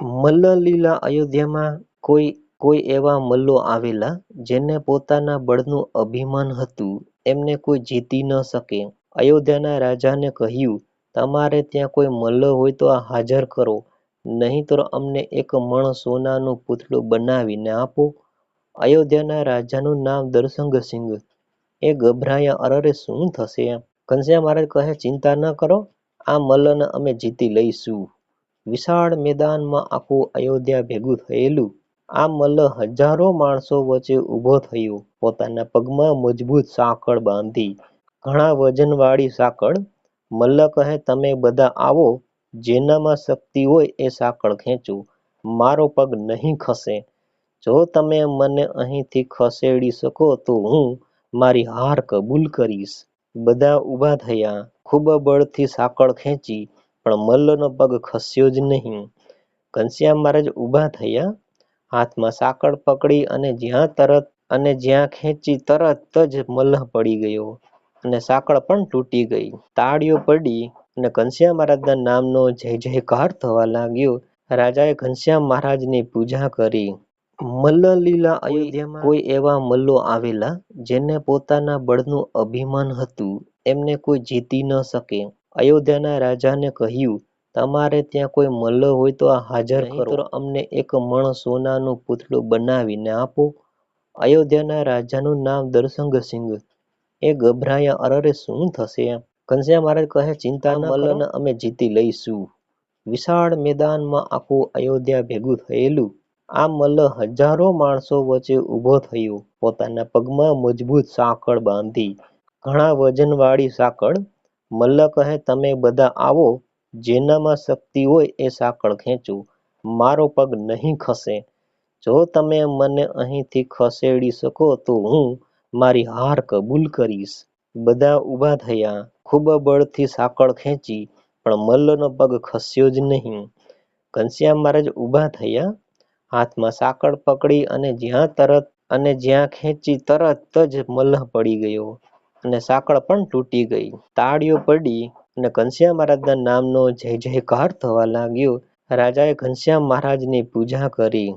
મલ્લલીલા અયોધ્યામાં કોઈ કોઈ એવા મલ્લો આવેલા જેને પોતાના બળનું અભિમાન હતું, એમને કોઈ જીતી ન શકે. અયોધ્યાના રાજાને કહ્યું, તમારે ત્યાં કોઈ મલ્લ હોય તો આ હાજર કરો નહીંતર અમને એક મણ સોનાનું પૂતળું બનાવીને આપો. અયોધ્યાના રાજાનું નામ દર્શંગસિંહ એ ગભરાયા, અરરે, શું થશે? ઘનશ્યામ મહારાજ કહે, ચિંતા ન કરો, આ મલ્લને અમે જીતી લઈશું. વિશાળ મેદાનમાં આખું અયોધ્યા ભેગું થયેલું. આ મલ્લ હજારો માણસો વચ્ચે ઊભો થયો. પોતાના પગમાં મજબૂત સાંકળ બાંધી. ઘણા વજનવાળી સાંકળ. મલ્લ કહે, તમે બધા આવો. જેનામાં શક્તિ હોય એ સાંકળ ખેંચો. મારો પગ નહીં ખસે. જો તમે મને અહીંથી ખસેડી શકો તો હું મારી હાર કબૂલ કરીશ. બધા ઊભા થયા. ખૂબ બળથી સાંકળ ખેંચી. પણ મલ્લનો પગ ખસ્યો જ નહીં. ઘનશ્યામ મહારાજ ઊભા થયા. હાથમાં સાંકળ પકડી અને જ્યાં તરત અને જ્યાં ખેંચી તરત જ મલ્લ પડી ગયો અને સાંકળ પણ તૂટી ગઈ. તાળીઓ પડી અને ઘનશ્યામ મહારાજના નામનો જય જયકાર થવા લાગ્યો. રાજાએ ઘનશ્યામ મહારાજની પૂજા કરી. મલ્લલીલા અયોધ્યામાં કોઈ એવા મલ્લો આવેલા જેને પોતાના બળનું અભિમાન હતું. એમને કોઈ જીતી ન શકે. અયોધ્યાના રાજાને કહ્યું તમારે ત્યાં કોઈ મલ્લ હોય તો હાજર કરો. અમને એક મણ સોનાનું પૂતળું બનાવીને આપો. અયોધ્યાના રાજાનું નામ દર્શંગસિંહ એ ગભરાયા અરરે શું થશે ઘનશ્યામ મહારાજ કહે ચિંતા મલ્લને અમે જીતી લઈશું. વિશાળ મેદાનમાં આખું અયોધ્યા ભેગું થયેલું. આ મલ્લ હજારો માણસો વચ્ચે ઊભો થયો. પોતાના પગમાં મજબૂત સાંકળ બાંધી. ઘણા વજનવાળી સાંકળ મલ્લ કહે તમે બધા આવો. જેનામાં શક્તિ હોય એ સાંકળ ખેંચો. મારો પગ નહીં ખસે. જો તમે મને અહીંથી ખસેડી શકો તો હું મારી હાર કબૂલ કરીશ. બધા ઊભા થયા. ખૂબ બળથી સાંકળ ખેંચી, પણ મલ્લનો પગ ખસ્યો જ નહીં. ઘનશ્યામ મહારાજ ઊભા થયા. હાથમાં સાંકળ પકડી અને જ્યાં તરત અને જ્યાં ખેંચી તરત જ મલ્લ પડી ગયો. અને સાંકળ પણ તૂટી ગઈ. તાળીઓ પડી અને ઘનશ્યામ મહારાજના નામનો જય જયકાર થવા લાગ્યો. રાજાએ ઘનશ્યામ મહારાજની પૂજા કરી.